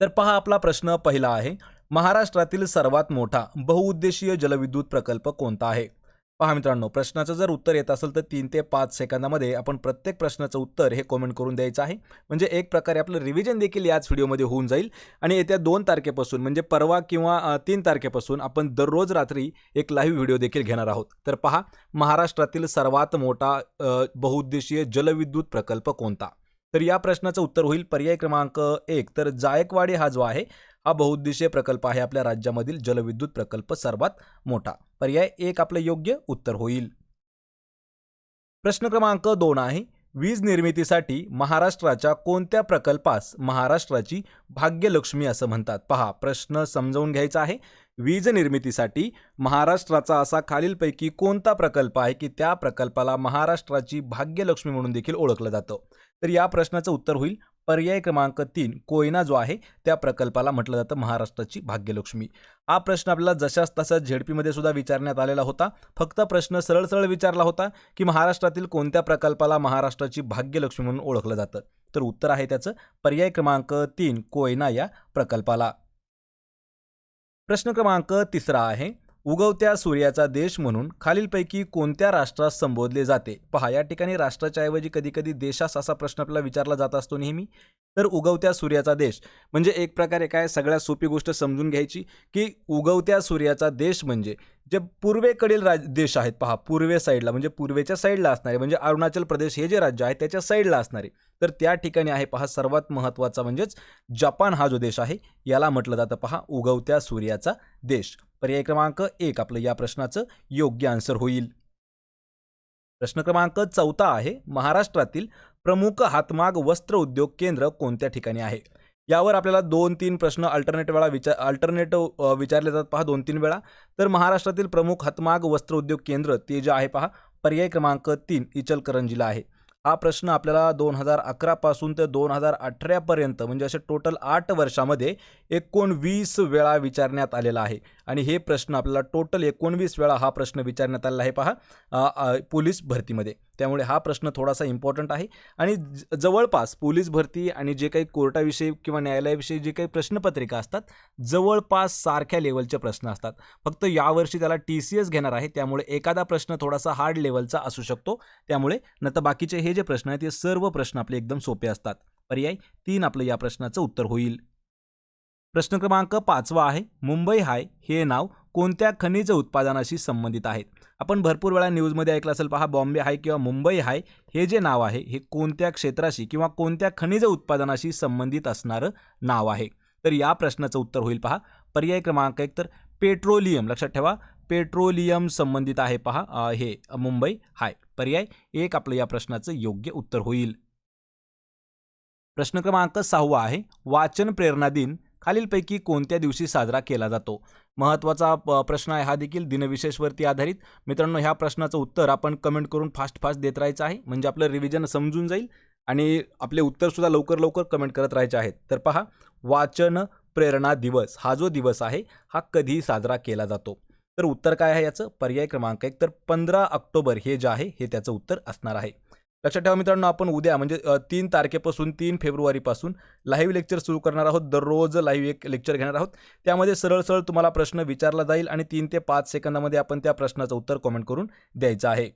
तर पहा आपला प्रश्न पहिला आहे महाराष्ट्रातील सर्वात मोठा बहुउद्देशीय जलविद्युत प्रकल्प कोणता आहे? पहा मित्रांनो प्रश्नाचं जर उत्तर येत असेल तर तीन ते पाच सेकंदामध्ये आपण प्रत्येक प्रश्नाचं उत्तर हे कमेंट करून द्यायचं आहे. म्हणजे एक प्रकारे आपलं रिव्हिजन देखील याच व्हिडिओमध्ये होऊन जाईल. आणि येत्या दोन तारखेपासून म्हणजे परवा किंवा तीन तारखेपासून आपण दररोज रात्री एक लाईव्ह व्हिडिओ देखील घेणार आहोत. तर पहा महाराष्ट्रातील सर्वात मोठा बहुउद्देशीय जलविद्युत प्रकल्प कोणता? तर या प्रश्नाचं उत्तर होईल पर्याय क्रमांक एक. तर जायकवाडी हा जो आहे हा बहुउद्देशीय प्रकल्प आहे. आपल्या राज्यामधील जलविद्युत प्रकल्प सर्वात मोठा. पर्याय एक आपलं योग्य उत्तर होईल. प्रश्न क्रमांक दोन आहे वीज निर्मितीसाठी महाराष्ट्राच्या कोणत्या प्रकल्पास महाराष्ट्राची भाग्यलक्ष्मी असं म्हणतात? पहा प्रश्न समजावून घ्यायचा आहे. वीज निर्मितीसाठी महाराष्ट्राचा असा खालीलपैकी कोणता प्रकल्प आहे की त्या प्रकल्पाला महाराष्ट्राची भाग्यलक्ष्मी म्हणून देखील ओळखलं जातं? तर या प्रश्नाचं उत्तर होईल. पर्याय क्रमांक तीन कोयना जो आहे त्या प्रकल्पाला म्हटलं जातं महाराष्ट्राची भाग्यलक्ष्मी. हा प्रश्न आपल्याला जशाच तसाच झेडपीमध्ये सुद्धा विचारण्यात आलेला होता. फक्त प्रश्न सरळ सरळ विचारला होता की महाराष्ट्रातील कोणत्या प्रकल्पाला महाराष्ट्राची भाग्यलक्ष्मी म्हणून ओळखलं जातं? तर उत्तर आहे त्याचं. पर्याय क्रमांक तीन कोयना या प्रकल्पाला. प्रश्न क्रमांक तिसरा आहे. उगवत्या सूर्याचा देश म्हणून खालीलपैकी कोणत्या राष्ट्रास संबोधले जाते? पहा या ठिकाणी राष्ट्राच्या ऐवजी कधी कधी देशास असा प्रश्न आपल्याला विचारला जात असतो नेहमी. तर उगवत्या सूर्याचा देश म्हणजे एक प्रकारे काय? सगळ्यात सोपी गोष्ट समजून घ्यायची की उगवत्या सूर्याचा देश म्हणजे जे पूर्वेकडील राज देश आहेत. पहा पूर्वे साईडला म्हणजे पूर्वेच्या साईडला असणारे म्हणजे अरुणाचल प्रदेश हे जे राज्य आहे त्याच्या साईडला असणारे. तर त्या ठिकाणी आहे पहा सर्वात महत्त्वाचा म्हणजेच जपान हा जो देश आहे याला म्हटलं जातं. पहा उगवत्या सूर्याचा देश. पर्याय क्रमांक एक आपलं या प्रश्नाचं योग्य आन्सर होईल. प्रश्न क्रमांक चौथा आहे महाराष्ट्रातील प्रमुख हातमाग वस्त्र उद्योग केंद्र कोणत्या ठिकाणी आहे? यावर आपल्याला दोन तीन प्रश्न अल्टरनेट वेळा विचार अल्टरनेट विचारले जातात पहा दोन तीन वेळा. तर महाराष्ट्रातील प्रमुख हातमाग वस्त्र उद्योग केंद्र ते जे आहे पहा पर्याय क्रमांक तीन इचलकरंजीला आहे. हा प्रश्न आपल्याला दोन हजार अकरापासून ते दोन हजार अठरापर्यंत म्हणजे असे टोटल आठ वर्षामध्ये एकोणवीस वेळा विचारण्यात आलेला आहे. आणि हे प्रश्न आपल्याला टोटल एकोणवीस वेळा हा प्रश्न विचारण्यात आलेला आहे पहा पोलीस भरतीमध्ये. त्यामुळे हा प्रश्न थोडासा इम्पॉर्टंट आहे. आणि ज- जवळपास पोलीस भरती आणि जे काही कोर्टाविषयी किंवा न्यायालयाविषयी जे काही प्रश्नपत्रिका असतात जवळपास सारख्या लेवलचे प्रश्न असतात. फक्त यावर्षी त्याला टी सी एस घेणार आहे त्यामुळे एखादा प्रश्न थोडासा हार्ड लेवलचा असू शकतो. त्यामुळे न तर बाकीचे हे जे प्रश्न आहेत ते सर्व प्रश्न आपले एकदम सोपे असतात. पर्याय तीन आपलं या प्रश्नाचं उत्तर होईल. प्रश्न क्रमांक पाचवा आहे मुंबई हाय हे नाव कोणत्या खनिज उत्पादनाशी संबंधित आहेत आपण भरपूर वेळा न्यूजमध्ये ऐकलं असेल पहा बॉम्बे हाय किंवा मुंबई हाय हे जे नाव आहे हे कोणत्या क्षेत्राशी किंवा कोणत्या खनिज उत्पादनाशी संबंधित असणारं नाव आहे? तर या प्रश्नाचं उत्तर होईल पहा. पर्याय क्रमांक एक तर पेट्रोलियम लक्षात ठेवा. पेट्रोलियम संबंधित आहे पहा हे मुंबई हाय. पर्याय एक आपलं या प्रश्नाचं योग्य उत्तर होईल. प्रश्न क्रमांक सहावा आहे वाचन प्रेरणा दिन खालीलपैकी कोणत्या दिवशी साजरा केला जातो? महत्त्वाचा प- प्रश्न आहे हा देखील दिनविशेषवरती आधारित. मित्रांनो ह्या प्रश्नाचं उत्तर आपण कमेंट करून फास्ट फास्ट देत राहायचं आहे. म्हणजे आपलं रिव्हिजन समजून जाईल आणि आपले उत्तरसुद्धा लवकर लवकर कमेंट करत राहायचे आहेत. तर पहा वाचन प्रेरणा दिवस हा जो दिवस आहे हा कधी साजरा केला जातो. तर उत्तर काय आहे याचं? पर्याय क्रमांक एक. तर पंधरा ऑक्टोबर हे जे आहे हे त्याचं उत्तर असणार आहे. लक्षात ठेवा मित्रांनो आपण उद्या म्हणजे तीन तारखेपासून तीन फेब्रुवारीपासून लाईव्ह लेक्चर सुरू करणार आहोत. दररोज लाईव्ह एक लेक्चर घेणार आहोत. त्यामध्ये सरळ सरळ तुम्हाला प्रश्न विचारला जाईल आणि तीन ते पाच सेकंदामध्ये आपण त्या प्रश्नाचं उत्तर कमेंट करून द्यायचं आहे.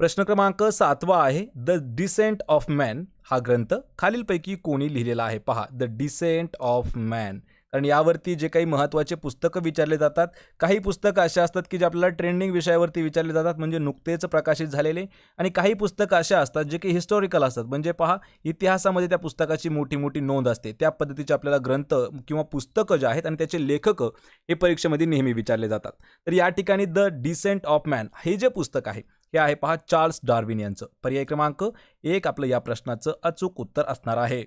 प्रश्न क्रमांक सातवा आहे. द डिसेंट ऑफ मॅन हा ग्रंथ खालीलपैकी कोणी लिहिलेला आहे. पहा. द डिसेंट ऑफ मॅन कारण यावरती जे काही महत्त्वाचे पुस्तकं विचारले जातात काही पुस्तकं अशा असतात की जे आपल्याला ट्रेंडिंग विषयावरती विचारले जातात म्हणजे नुकतेच प्रकाशित झालेले आणि काही पुस्तकं अशा असतात जे की हिस्टॉरिकल असतात. म्हणजे पहा इतिहासामध्ये त्या पुस्तकाची मोठी मोठी नोंद असते. त्या पद्धतीचे आपल्याला ग्रंथ किंवा पुस्तकं जे आहेत आणि त्याचे लेखक हे परीक्षेमध्ये नेहमी विचारले जातात. तर या ठिकाणी द डिसेंट ऑफ मॅन हे जे पुस्तक आहे हे आहे पहा चार्ल्स डार्विन यांचं. पर्याय क्रमांक एक आपलं या प्रश्नाचं अचूक उत्तर असणार आहे.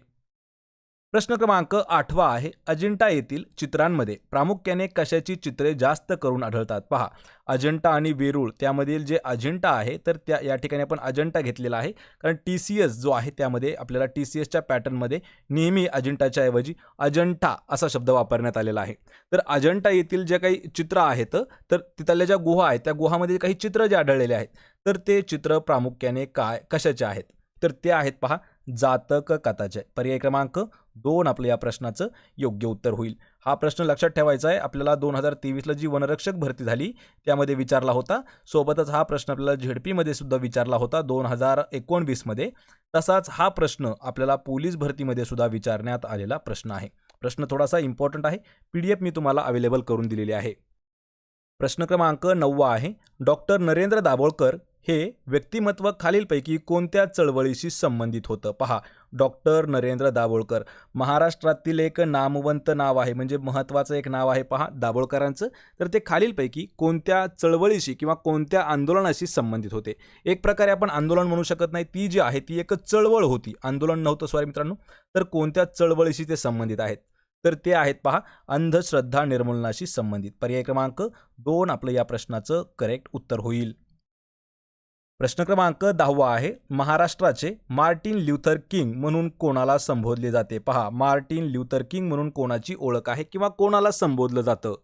प्रश्न क्रमांक आठवा आहे. अजिंठा येथील चित्रांमध्ये प्रामुख्याने कशाची चित्रे जास्त करून आढळतात? पहा. अजिंठा आणि वेरूळ त्यामधील जे अजिंठा आहे तर त्या या ठिकाणी आपण अजिंठा घेतलेला आहे. कारण टी सी एस जो आहे त्यामध्ये आपल्याला टी सी एसच्या पॅटर्नमध्ये नेहमी अजिंठाच्या ऐवजी अजंठा असा शब्द वापरण्यात आलेला आहे. तर अजंठा येथील जे काही चित्र आहेत तर तिथल्या ज्या गुहा आहेत त्या गुहामध्ये काही चित्र जे आढळलेले आहेत तर ते चित्र प्रामुख्याने काय कशाचे आहेत? तर ते आहेत पहा जातक कथाचे. पर्याय क्रमांक दोन आपलं या प्रश्नाचं योग्य उत्तर होईल. हा प्रश्न लक्षात ठेवायचा आहे. आपल्याला दोन हजार तेवीसला जी वनरक्षक भरती झाली त्यामध्ये विचारला होता. सोबतच हा प्रश्न आपल्याला झेडपीमध्ये सुद्धा विचारला होता दोन हजार एकोणवीसमध्ये. तसाच हा प्रश्न आपल्याला पोलीस भरतीमध्ये सुद्धा विचारण्यात आलेला प्रश्न आहे. प्रश्न थोडासा इम्पॉर्टंट आहे. पी डी एफ मी तुम्हाला अवेलेबल करून दिलेली आहे. प्रश्न क्रमांक नववा आहे. डॉक्टर नरेंद्र दाभोळकर हे व्यक्तिमत्व खालीलपैकी कोणत्या चळवळीशी संबंधित होतं? पहा डॉक्टर नरेंद्र दाभोळकर. महाराष्ट्रातील एक नामवंत नाव आहे म्हणजे महत्त्वाचं एक नाव आहे पहा दाभोळकरांचं. तर ते खालीलपैकी कोणत्या चळवळीशी किंवा कोणत्या आंदोलनाशी संबंधित होते? एक प्रकारे आपण आंदोलन म्हणू शकत नाही. ती जी आहे ती एक चळवळ होती. आंदोलन नव्हतं सॉरी मित्रांनो. तर कोणत्या चळवळीशी ते संबंधित आहेत? तर ते आहेत पहा अंधश्रद्धा निर्मूलनाशी संबंधित. पर्याय क्रमांक दोन आपलं या प्रश्नाचं करेक्ट उत्तर होईल. प्रश्न क्रमांक दहावा आहे. महाराष्ट्राचे मार्टिन ल्युथर किंग म्हणून कोणाला संबोधले जाते? पहा मार्टिन ल्युथर किंग म्हणून कोणाची ओळख आहे किंवा कोणाला संबोधलं जातं?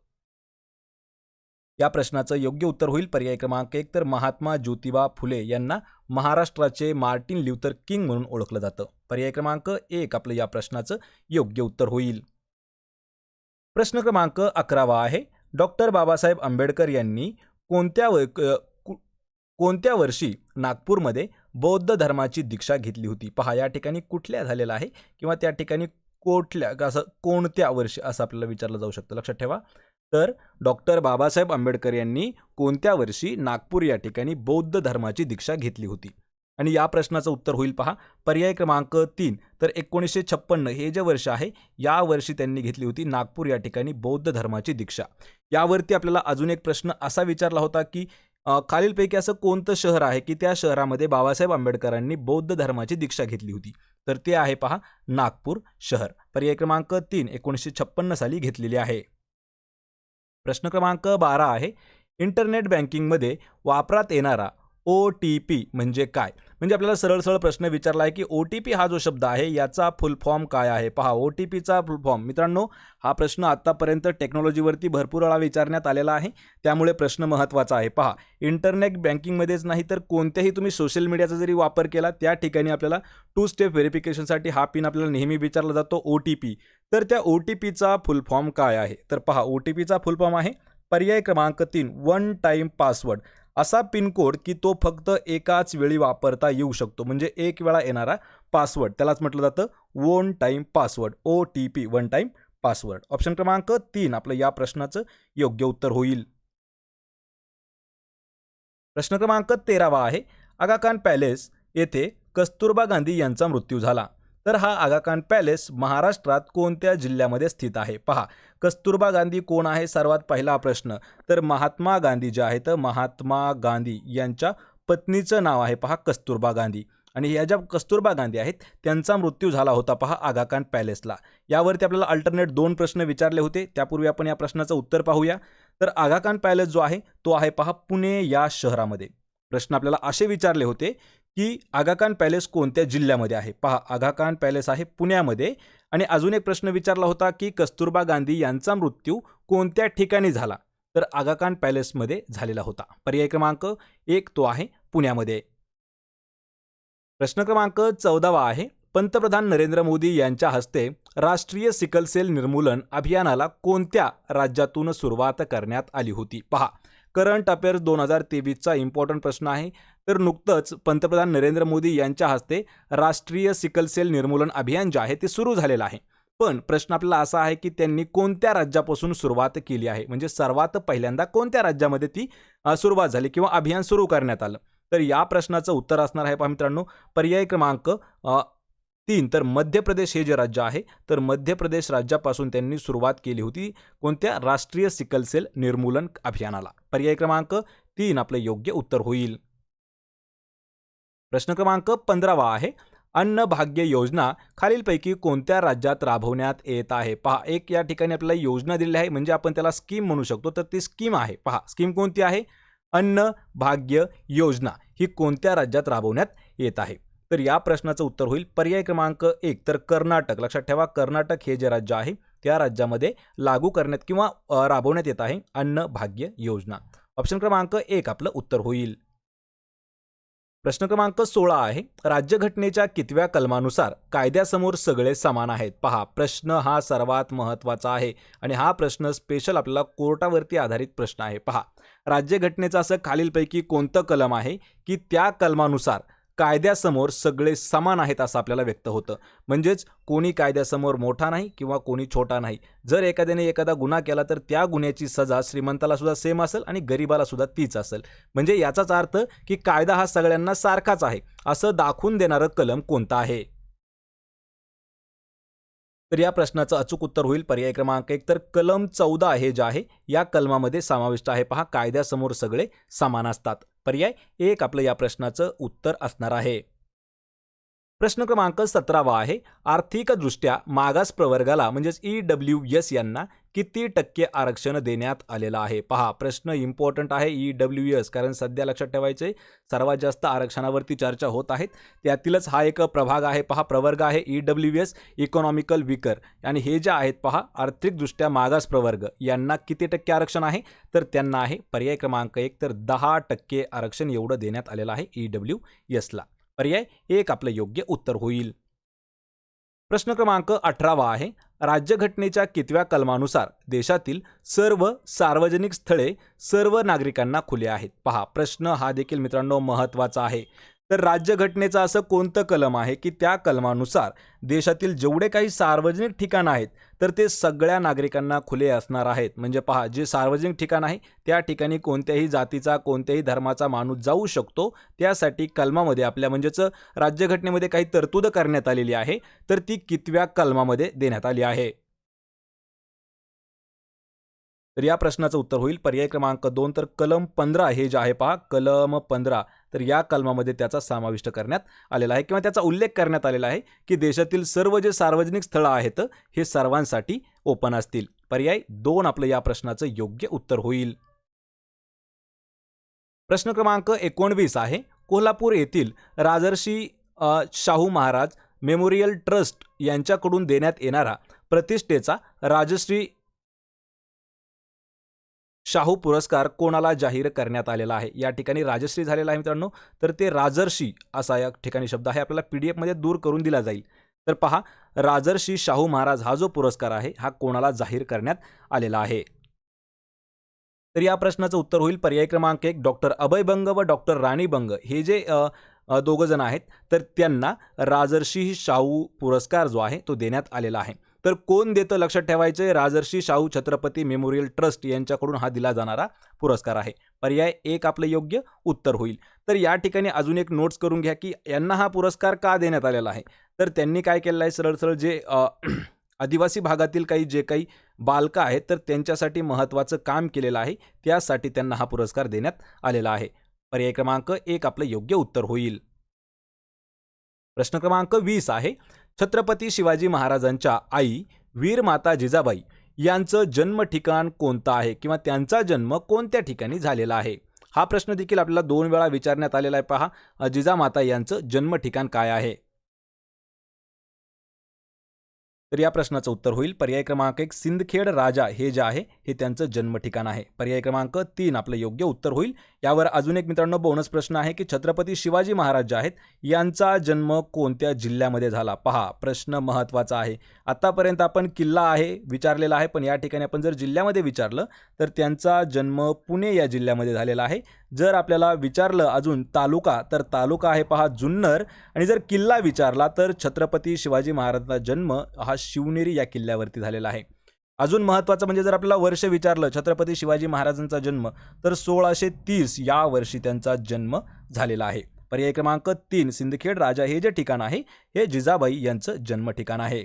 या प्रश्नाचं योग्य उत्तर होईल. पर्याय क्रमांक एक तर महात्मा ज्योतिबा फुले यांना महाराष्ट्राचे मार्टिन ल्युथर किंग म्हणून ओळखलं जातं. पर्याय क्रमांक एक आपलं या प्रश्नाचं योग्य उत्तर होईल. प्रश्न क्रमांक अकरावा आहे. डॉक्टर बाबासाहेब आंबेडकर यांनी कोणत्या व कोणत्या वर्षी नागपूरमध्ये बौद्ध धर्माची दीक्षा घेतली होती? पहा या ठिकाणी कुठल्या झालेला आहे किंवा त्या ठिकाणी कोठल्या असं कोणत्या वर्षी असं आपल्याला विचारलं जाऊ शकतं. लक्षात ठेवा. तर डॉक्टर बाबासाहेब आंबेडकर यांनी कोणत्या वर्षी नागपूर या ठिकाणी बौद्ध धर्माची दीक्षा घेतली होती? आणि या प्रश्नाचं उत्तर होईल पहा. पर्याय क्रमांक तीन. तर एकोणीसशे छप्पन्न हे जे वर्ष आहे या वर्षी त्यांनी घेतली होती नागपूर या ठिकाणी बौद्ध धर्माची दीक्षा. यावरती आपल्याला अजून एक प्रश्न असा विचारला होता की खालीलपैकी असं कोणतं शहर आहे की त्या शहरामध्ये बाबासाहेब आंबेडकरांनी बौद्ध धर्माची दीक्षा घेतली होती? तर ते आहे पहा नागपूर शहर. पर्याय क्रमांक तीन एकोणीसशे छप्पन्न साली घेतलेली आहे. प्रश्न क्रमांक बारा आहे. इंटरनेट बँकिंगमध्ये वापरात येणारा ओ टी पी म्हणजे काय? म्हणजे आपल्याला सरळ सरळ प्रश्न विचारला आहे की ओ टी पी हा जो शब्द आहे याचा फुल फॉर्म काय आहे? पहा ओ टी पीचा फुल फॉर्म. मित्रांनो हा प्रश्न आत्तापर्यंत टेक्नॉलॉजीवरती भरपूर वेळा विचारण्यात आलेला आहे. त्यामुळे प्रश्न महत्त्वाचा आहे. पहा इंटरनेट बँकिंगमध्येच नाही तर कोणत्याही तुम्ही सोशल मीडियाचा जरी वापर केला त्या ठिकाणी आपल्याला टू स्टेप व्हेरिफिकेशनसाठी हा पिन आपल्याला नेहमी विचारला जातो ओ टी पी तर त्या ओ टी पीचा फुल फॉर्म काय आहे? तर पहा ओ टी पीचा फुल फॉर्म आहे पर्याय क्रमांक तीन वन टाईम पासवर्ड असा पिनकोड की तो फक्त एकाच वेळी वापरता येऊ शकतो. म्हणजे एक वेळा येणारा पासवर्ड. त्यालाच म्हटलं जातं one time password O T P one time password option क्रमांक तीन आपलं या प्रश्नाचं योग्य उत्तर होईल. प्रश्न क्रमांक तेरावा आहे. आगाखान पॅलेस येथे कस्तुरबा गांधी यांचा मृत्यू झाला. तर हा आगाखान पॅलेस महाराष्ट्रात कोणत्या जिल्ह्यामध्ये स्थित आहे? पहा कस्तुरबा गांधी कोण आहे? सर्वात पहिला प्रश्न. तर महात्मा गांधी जे आहेत महात्मा गांधी यांच्या पत्नीचं नाव आहे पहा कस्तुरबा गांधी. आणि ह्या ज्या कस्तुरबा गांधी आहेत त्यांचा मृत्यू झाला होता पहा आगाखान पॅलेसला. यावरती आपल्याला अल्टरनेट दोन प्रश्न विचारले होते. त्यापूर्वी आपण या प्रश्नाचं उत्तर पाहूया. तर आगाखान पॅलेस जो आहे तो आहे पहा पुणे या शहरामध्ये. प्रश्न आपल्याला असे विचारले होते की आगाखान पॅलेस कोणत्या जिल्ह्यामध्ये आहे? पहा आगाखान पॅलेस आहे पुण्यामध्ये. आणि अजून एक प्रश्न विचारला होता की कस्तुरबा गांधी यांचा मृत्यू कोणत्या ठिकाणी झाला? तर आगाखान पॅलेसमध्ये झालेला होता. पर्याय क्रमांक एक तो आहे पुण्यामध्ये. प्रश्न क्रमांक चौदावा आहे. पंतप्रधान नरेंद्र मोदी यांच्या हस्ते राष्ट्रीय सिकल सेल निर्मूलन अभियानाला कोणत्या राज्यातून सुरुवात करण्यात आली होती? पहा करंट अफेअर्स दोन हजार तेवीसचा इम्पॉर्टंट प्रश्न आहे. तर नुकतंच पंतप्रधान नरेंद्र मोदी यांच्या हस्ते राष्ट्रीय सिकल सेल निर्मूलन अभियान जे आहे ते सुरू झालेलं आहे. पण प्रश्न आपल्याला असा आहे की त्यांनी कोणत्या राज्यापासून सुरुवात केली आहे? म्हणजे सर्वात पहिल्यांदा कोणत्या राज्यामध्ये ती सुरुवात झाली किंवा अभियान सुरू करण्यात आलं? तर या प्रश्नाचं उत्तर असणार आहे पहा मित्रांनो पर्याय क्रमांक तीन. तर मध्य प्रदेश हे जे राज्य आहे तर मध्य प्रदेश राज्यापासून त्यांनी सुरुवात केली होती कोणत्या? राष्ट्रीय सिकल सेल निर्मूलन अभियानाला. पर्याय क्रमांक तीन आपलं योग्य उत्तर होईल. प्रश्न क्रमांक पंधरावा आहे. अन्न भाग्य योजना खालीलपैकी कोणत्या राज्यात राबवण्यात येत आहे? पहा एक या ठिकाणी आपल्याला योजना दिलेली आहे. म्हणजे आपण त्याला स्कीम म्हणू शकतो. तर ती स्कीम आहे. पहा स्कीम कोणती आहे? अन्न भाग्य योजना ही कोणत्या राज्यात राबवण्यात येत आहे? तर या प्रश्नाचं उत्तर होईल पर्याय क्रमांक एक. तर कर्नाटक. लक्षात ठेवा कर्नाटक हे जे राज्य आहे त्या राज्यामध्ये लागू करण्यात किंवा राबवण्यात येत आहे अन्न भाग्य योजना. ऑप्शन क्रमांक एक आपलं उत्तर होईल. प्रश्न क्रमांक सोळा आहे. राज्यघटनेच्या कितव्या कलमानुसार कायद्यासमोर सगळे समान आहेत. पहा प्रश्न हा सर्वात महत्त्वाचा आहे आणि हा प्रश्न स्पेशल आपल्याला कोर्टावरती आधारित प्रश्न आहे. पहा राज्यघटनेचं असं खालीलपैकी कोणतं कलम आहे की त्या कलमानुसार कायद्यासमोर सगळे समान आहेत असं आपल्याला व्यक्त होतं. म्हणजेच कोणी कायद्यासमोर मोठा नाही किंवा कोणी छोटा नाही. जर एखाद्याने एखादा गुन्हा केला तर त्या गुन्ह्याची सजा श्रीमंताला सुद्धा सेम असेल आणि गरिबाला सुद्धा तीच असेल. म्हणजे याचाच अर्थ की कायदा हा सगळ्यांना सारखाच आहे. असं दाखवून देणारं कलम कोणतं आहे? तर या प्रश्नाचं अचूक उत्तर होईल पर्याय क्रमांक एक. तर कलम चौदा हे जे आहे या कलमामध्ये समाविष्ट आहे. पहा कायद्यासमोर सगळे समान असतात. पर्याय एक आपलं या प्रश्नाचं उत्तर असणार आहे. प्रश्न क्रमांक सतरावा आहे. आर्थिकदृष्ट्या मागास प्रवर्गाला म्हणजेच ई डब्ल्यू एस यांना किती टक्के आरक्षण देण्यात आलेलं आहे? पहा प्रश्न इम्पॉर्टंट आहे ई डब्ल्यू एस कारण सध्या लक्षात ठेवायचे सर्वात जास्त आरक्षणावरती चर्चा होत आहेत. त्यातीलच हा एक प्रभाग आहे. पहा प्रवर्ग आहे E W S economical weaker आणि हे जे आहेत पहा आर्थिकदृष्ट्या मागास प्रवर्ग. यांना किती टक्के आरक्षण आहे? तर त्यांना आहे पर्याय क्रमांक एक तर दहा टक्के आरक्षण एवढं देण्यात आलेलं आहे ई डब्ल्यू एसला पर्याय एक आपलं योग्य उत्तर होईल. प्रश्न क्रमांक अठरावा आहे. राज्यघटनेच्या कितव्या कलमानुसार देशातील सर्व सार्वजनिक स्थळे सर्व नागरिकांना खुले आहेत. पहा प्रश्न हा देखील मित्रांनो महत्त्वाचा आहे. तर राज्यघटनेचं असं कोणतं कलम आहे की त्या कलमानुसार देशातील जेवढे काही सार्वजनिक ठिकाणं आहेत तर ते सगळ्या नागरिकांना खुले असणार आहेत? म्हणजे पहा जे सार्वजनिक ठिकाण आहे त्या ठिकाणी कोणत्याही जातीचा कोणत्याही धर्माचा माणूस जाऊ शकतो. त्यासाठी कलमामध्ये आपल्या म्हणजेच राज्यघटनेमध्ये काही तरतूद करण्यात आलेली आहे. तर ती कितव्या कलमामध्ये देण्यात आली आहे? तर या प्रश्नाचं उत्तर होईल. पर्याय क्रमांक दोन तर कलम पंधरा हे जे आहे पहा कलम पंधरा. तर या कलमामध्ये त्याचा समाविष्ट करण्यात आलेला आहे किंवा त्याचा उल्लेख करण्यात आलेला आहे की देशातील सर्व जे सार्वजनिक स्थळं आहेत हे सर्वांसाठी ओपन असतील. पर्याय दोन आपलं या प्रश्नाचं योग्य उत्तर होईल. प्रश्न क्रमांक एकोणवीस आहे. कोल्हापूर येथील राजर्षी शाहू महाराज मेमोरियल ट्रस्ट यांच्याकडून देण्यात येणारा प्रतिष्ठेचा राजश्री शाहू पुरस्कार कोणाला जाहीर करण्यात आलेला आहे? या ठिकाणी राजश्री झालेला आहे मित्रांनो. तर ते राजर्षी असा या ठिकाणी शब्द आहे. आपल्याला पी डी एफमध्ये दूर करून दिला जाईल. तर पहा राजर्षी शाहू महाराज हा जो पुरस्कार आहे हा कोणाला जाहीर करण्यात आलेला आहे? तर या प्रश्नाचं उत्तर होईल पर्याय क्रमांक एक डॉक्टर अभय बंग व डॉक्टर राणी बंग. हे जे दोघं जण आहेत तर त्यांना राजर्षी शाहू पुरस्कार जो आहे तो देण्यात आलेला आहे. तर कोण देतं लक्षात ठेवायचे? राजर्षी शाहू छत्रपती मेमोरियल ट्रस्ट यांच्याकडून हा दिला जाणारा पुरस्कार आहे. पर्याय एक आपलं योग्य उत्तर होईल. तर या ठिकाणी अजून एक नोट्स करून घ्या की यांना हा पुरस्कार का देण्यात आलेला आहे? तर त्यांनी काय केलेलं आहे? सरळ सरळ जे आदिवासी भागातील काही जे काही बालकं आहेत तर त्यांच्यासाठी महत्त्वाचं काम केलेलं आहे. त्यासाठी त्यांना हा पुरस्कार देण्यात आलेला आहे. पर्याय क्रमांक एक आपलं योग्य उत्तर होईल. प्रश्न क्रमांक वीस आहे. छत्रपती शिवाजी महाराजांच्या आई वीरमाता जिजाबाई यांचं जन्म ठिकाण कोणतं आहे? किंवा त्यांचा जन्म कोणत्या ठिकाणी झालेला आहे? हा प्रश्न देखील आपल्याला दोन वेळा विचारण्यात आलेला आहे पहा. जिजामाता यांचं जन्म ठिकाण काय आहे? तर या प्रश्नाचं उत्तर होईल. पर्याय क्रमांक एक सिंदखेड राजा हे जे आहे हे त्यांचं जन्मठिकाण आहे. पर्याय क्रमांक तीन आपलं योग्य उत्तर होईल. यावर अजून एक मित्रांनो बोनस प्रश्न आहे की छत्रपती शिवाजी महाराज जे आहेत यांचा जन्म कोणत्या जिल्ह्यामध्ये झाला? पहा प्रश्न महत्त्वाचा आहे. आत्तापर्यंत आपण किल्ला आहे विचारलेला आहे पण या ठिकाणी आपण जर जिल्ह्यामध्ये विचारलं तर त्यांचा जन्म पुणे या जिल्ह्यामध्ये झालेला आहे. जर आपल्याला विचारलं अजून तालुका तर तालुका आहे पहा जुन्नर. आणि जर किल्ला विचारला तर छत्रपती शिवाजी महाराजांचा जन्म हा शिवनेरी या किल्ल्यावरती झालेला आहे. अजून महत्त्वाचं म्हणजे जर आपल्याला वर्ष विचारलं छत्रपती शिवाजी महाराजांचा जन्म तर सोळाशे तीस या वर्षी त्यांचा जन्म झालेला आहे. पर्याय क्रमांक तीन सिंदखेड राजा हे जे ठिकाण आहे हे जिजाबाई यांचं जन्म ठिकाण आहे.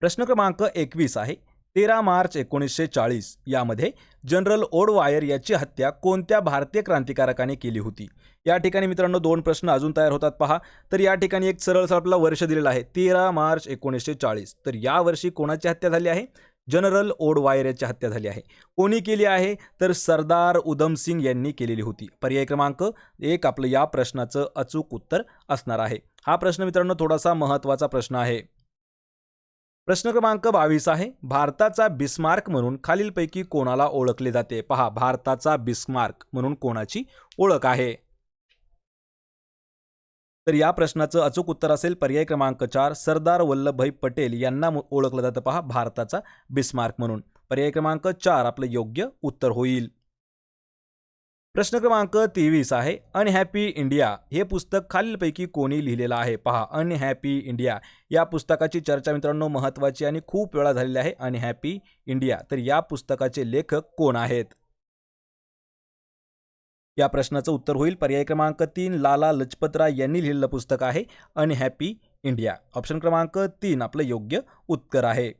प्रश्न क्रमांक एकवीस आहे. तेरा मार्च एकोणीसशे चाळीस यामध्ये जनरल ओडवायर याची हत्या कोणत्या भारतीय क्रांतिकारकाने केली होती? या ठिकाणी मित्रांनो दोन प्रश्न अजून तयार होतात पहा. तर या ठिकाणी एक सरळ आपला वर्ष दिलेलं आहे. तेरा मार्च एकोणीसशे चाळीस. तर या वर्षी कोणाची हत्या झाली आहे? जनरल ओडवायर याची हत्या झाली आहे. कोणी केली आहे? तर सरदार उधम सिंग यांनी केलेली होती. पर्याय क्रमांक एक आपलं या प्रश्नाचं अचूक उत्तर असणार आहे. हा प्रश्न मित्रांनो थोडासा महत्त्वाचा प्रश्न आहे. प्रश्न क्रमांक बावीस आहे. भारताचा बिस्मार्क म्हणून खालीलपैकी कोणाला ओळखले जाते? पहा भारताचा बिस्मार्क म्हणून कोणाची ओळख आहे? तर या प्रश्नाचं अचूक उत्तर असेल पर्याय क्रमांक चार सरदार वल्लभभाई पटेल यांना ओळखलं जातं. पहा भारताचा बिस्मार्क म्हणून. पर्याय क्रमांक चार आपलं योग्य उत्तर होईल. प्रश्न क्रमांक तेवीस आहे अनहॅपी इंडिया हे पुस्तक खालीलपैकी कोणी लिहिलेलं आहे? पहा अनहॅपी इंडिया या पुस्तकाची चर्चा मित्रांनो महत्त्वाची आणि खूप वेळा झालेली आहे अनहॅपी इंडिया तर या पुस्तकाचे लेखक कोण आहेत? या प्रश्नाचं उत्तर होईल. पर्याय क्रमांक तीन लाला लजपतराय यांनी लिहिलेलं पुस्तक आहे अनहॅपी इंडिया ऑप्शन क्रमांक तीन आपलं योग्य उत्तर आहे.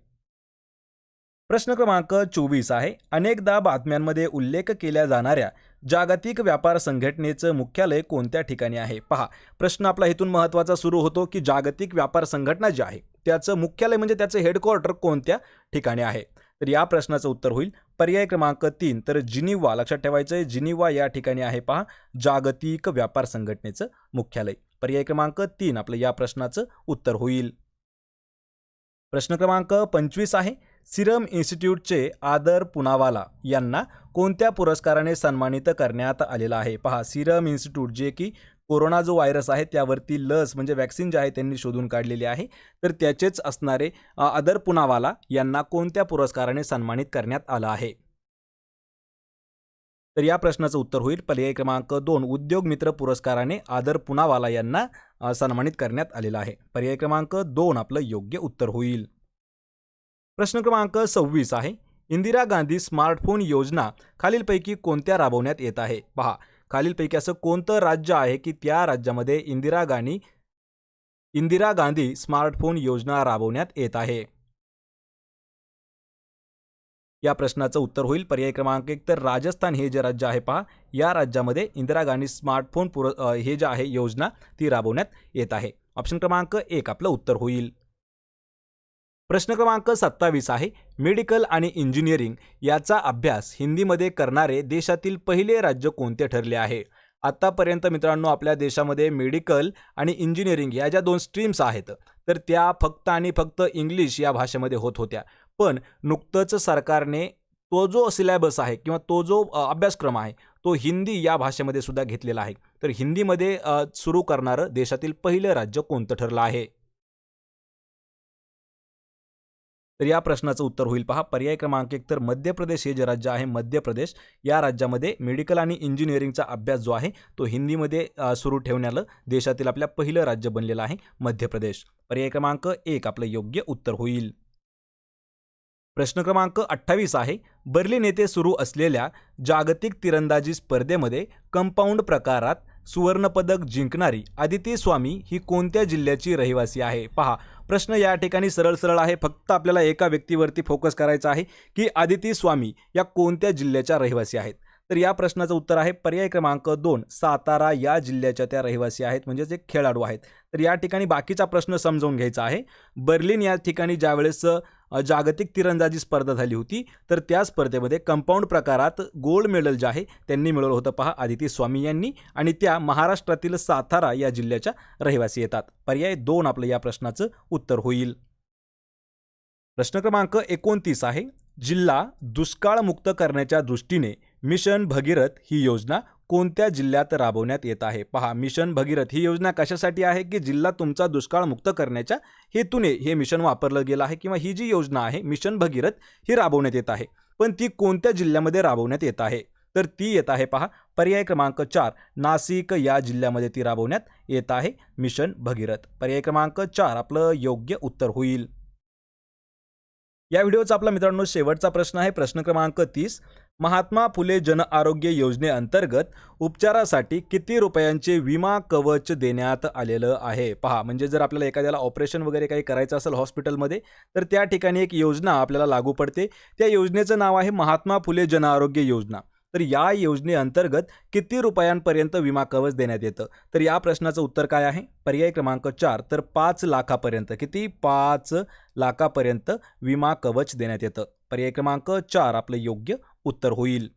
प्रश्न क्रमांक चोवीस आहे. अनेकदा बातम्यांमध्ये उल्लेख केल्या जाणाऱ्या जागतिक व्यापार संघटनेचं मुख्यालय कोणत्या ठिकाणी आहे? पहा प्रश्न आपला हेतून महत्त्वाचा सुरू होतो की जागतिक व्यापार संघटना जी आहे त्याचं मुख्यालय म्हणजे त्याचं हेडक्वार्टर कोणत्या ठिकाणी आहे? तर या प्रश्नाचं उत्तर होईल. पर्याय क्रमांक तीन तर जिनिवा लक्षात ठेवायचं आहे जिनिवा या ठिकाणी आहे पहा जागतिक व्यापार संघटनेचं मुख्यालय. पर्याय क्रमांक तीन आपलं या प्रश्नाचं उत्तर होईल. प्रश्न क्रमांक पंचवीस आहे. सिरम इन्स्टिट्यूटचे आदर पुनावाला यांना कोणत्या पुरस्काराने सन्मानित करण्यात आलेला आहे? पहा सिरम इन्स्टिट्यूट जे की कोरोना जो व्हायरस आहे त्यावरती लस म्हणजे वॅक्सिन जे आहे त्यांनी शोधून काढलेली आहे. तर त्याचेच असणारे आदर पुनावाला यांना कोणत्या पुरस्काराने सन्मानित करण्यात आलं आहे? तर या प्रश्नाचं उत्तर होईल. पर्याय क्रमांक दोन उद्योग मित्र पुरस्काराने आदर पुनावाला यांना सन्मानित करण्यात आलेलं आहे. पर्याय क्रमांक दोन आपलं योग्य उत्तर होईल. प्रश्न क्रमांक सव्वीस आहे. इंदिरा गांधी स्मार्टफोन योजना खालीलपैकी कोणत्या राबवण्यात येत आहे? पहा खालीलपैकी असं कोणतं राज्य आहे की त्या राज्यामध्ये इंदिरा गांधी इंदिरा गांधी स्मार्टफोन योजना राबवण्यात येत आहे? या प्रश्नाचं उत्तर होईल. पर्याय क्रमांक एक तर राजस्थान हे जे राज्य आहे पहा या राज्यामध्ये इंदिरा गांधी स्मार्टफोन पुर हे जे आहे योजना ती राबवण्यात येत आहे. ऑप्शन क्रमांक एक आपलं उत्तर होईल. प्रश्न क्रमांक सत्तावीस आहे. मेडिकल आणि इंजिनिअरिंग याचा अभ्यास हिंदीमध्ये करणारे देशातील पहिले राज्य कोणते ठरले आहे? आत्तापर्यंत मित्रांनो आपल्या देशामध्ये मेडिकल आणि इंजिनिअरिंग या ज्या दोन स्ट्रीम्स आहेत तर त्या फक्त आणि फक्त इंग्लिश या भाषेमध्ये होत होत्या. पण नुकतंच सरकारने तो जो सिलॅबस आहे किंवा तो जो अभ्यासक्रम आहे तो हिंदी या भाषेमध्ये सुद्धा घेतलेला आहे. तर हिंदीमध्ये सुरू करणारं देशातील पहिलं राज्य कोणतं ठरलं आहे? तर या प्रश्नाचं उत्तर होईल पहा. पर्याय क्रमांक एक तर मध्य प्रदेश हे जे राज्य आहे मध्य प्रदेश या राज्यामध्ये मेडिकल आणि इंजिनिअरिंगचा अभ्यास जो आहे तो हिंदीमध्ये सुरू ठेवण्याला देशातील आपल्या पहिलं राज्य बनलेलं आहे मध्य प्रदेश. पर्याय क्रमांक एक आपलं योग्य उत्तर होईल. प्रश्न क्रमांक अठ्ठावीस आहे. बर्लिन येथे सुरू असलेल्या जागतिक तिरंदाजी स्पर्धेमध्ये कंपाऊंड प्रकारात सुवर्णपदक जिंकणारी आदिती स्वामी ही कोणत्या जिल्ह्याची रहिवासी आहे? पहा. प्रश्न या ठिकाणी सरळ सरळ आहे. फक्त आपल्याला एका व्यक्तीवरती फोकस करायचा आहे की आदिती स्वामी या कोणत्या जिल्ह्याच्या रहिवासी आहेत? तर या प्रश्नाचं उत्तर आहे पर्याय क्रमांक दोन सातारा या जिल्ह्याच्या त्या रहिवासी आहेत म्हणजेच एक खेळाडू आहेत. तर या ठिकाणी बाकीचा प्रश्न समजावून घ्यायचा आहे. बर्लिन या ठिकाणी ज्यावेळेस जागतिक तिरंदाजी स्पर्धा झाली होती. तर त्या स्पर्धेमध्ये कंपाऊंड प्रकारात गोल्ड मेडल जे आहे त्यांनी मिळवलं होतं पहा आदिती स्वामी यांनी. आणि त्या महाराष्ट्रातील सातारा या जिल्ह्याच्या रहिवासी येतात. पर्याय दोन आपलं या प्रश्नाचं उत्तर होईल. प्रश्न क्रमांक एकोणतीस आहे. जिल्हा दुष्काळमुक्त करण्याच्या दृष्टीने मिशन भगीरथ ही योजना कोणत्या जिल्ह्यात राबवण्यात येत आहे? पहा मिशन भगीरथ ही योजना कशासाठी आहे की जिल्हा तुमचा दुष्काळमुक्त करण्याच्या हेतूने हे मिशन वापरलं गेलं आहे किंवा ही जी योजना आहे मिशन भगीरथ ही राबवण्यात येत आहे. पण ती कोणत्या जिल्ह्यामध्ये राबवण्यात येत आहे? तर ती येत आहे पहा पर्याय क्रमांक चार नाशिक या जिल्ह्यामध्ये ती राबवण्यात येत आहे मिशन भगीरथ. पर्याय क्रमांक चार आपलं योग्य उत्तर होईल. या व्हिडिओचा आपला मित्रांनो शेवटचा प्रश्न आहे. प्रश्न क्रमांक तीस महात्मा फुले जनआरोग्य योजनेअंतर्गत उपचारासाठी किती रुपयांचे विमा कवच देण्यात आलेलं आहे? पहा म्हणजे जर आपल्याला एखाद्याला ऑपरेशन वगैरे काही करायचं असेल हॉस्पिटलमध्ये तर त्या ठिकाणी एक योजना आपल्याला लागू पडते. त्या योजनेचं नाव आहे महात्मा फुले जनआरोग्य योजना. तर या योजनेअंतर्गत किती रुपयांपर्यंत विमा कवच देण्यात येतं? तर या प्रश्नाचं उत्तर काय आहे? पर्याय क्रमांक चार तर पाच लाखापर्यंत किती? पाच लाखापर्यंत विमा कवच देण्यात येतं. पर्याय क्रमांक चार आपलं योग्य उत्तर होईल.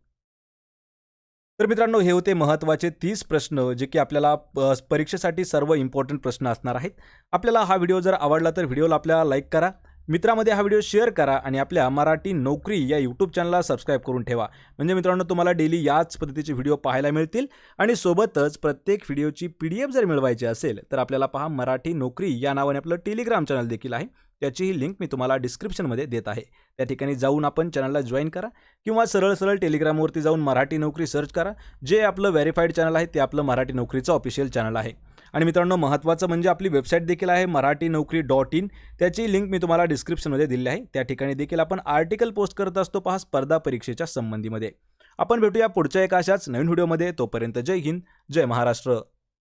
तर मित्रांनो हे होते महत्त्वाचे तीस प्रश्न जे की आपल्याला प- परीक्षेसाठी सर्व इम्पॉर्टंट प्रश्न असणार आहेत. आपल्याला हा व्हिडिओ जर आवडला तर व्हिडिओला आपल्याला लाईक करा. मित्रामध्ये हा व्हिडिओ शेअर करा आणि आपल्या मराठी नोकरी या यूट्यूब चॅनलला सबस्क्राईब करून ठेवा. म्हणजे मित्रांनो तुम्हाला डेली याच पद्धतीचे व्हिडिओ पाहायला मिळतील आणि सोबतच प्रत्येक व्हिडिओची पी डी एफ जर मिळवायची असेल तर आपल्याला पहा मराठी नोकरी या नावाने आपलं टेलिग्राम चॅनल देखील आहे. त्याचीही लिंक मी तुम्हाला डिस्क्रिप्शनमध्ये देत आहे. त्या ठिकाणी जाऊन आपण चॅनलला जॉईन करा किंवा सरळ सरळ टेलिग्रामवरती जाऊन मराठी नोकरी सर्च करा. जे आपलं व्हेरीफाईड चॅनल आहे ते आपलं मराठी नोकरीचं ऑफिशियल चॅनल आहे. आणि मित्रांनो महत्त्वाचं म्हणजे आपली वेबसाईट देखील आहे मराठी नोकरी डॉट इन त्याची लिंक मी तुम्हाला डिस्क्रिप्शनमध्ये दिली आहे. त्या ठिकाणी देखील आपण आर्टिकल पोस्ट करत असतो पहा स्पर्धा परीक्षेच्या संबंधीमध्ये. आपण भेटूया पुढच्या एका अशाच नवीन व्हिडिओमध्ये तोपर्यंत जय हिंद जय महाराष्ट्र.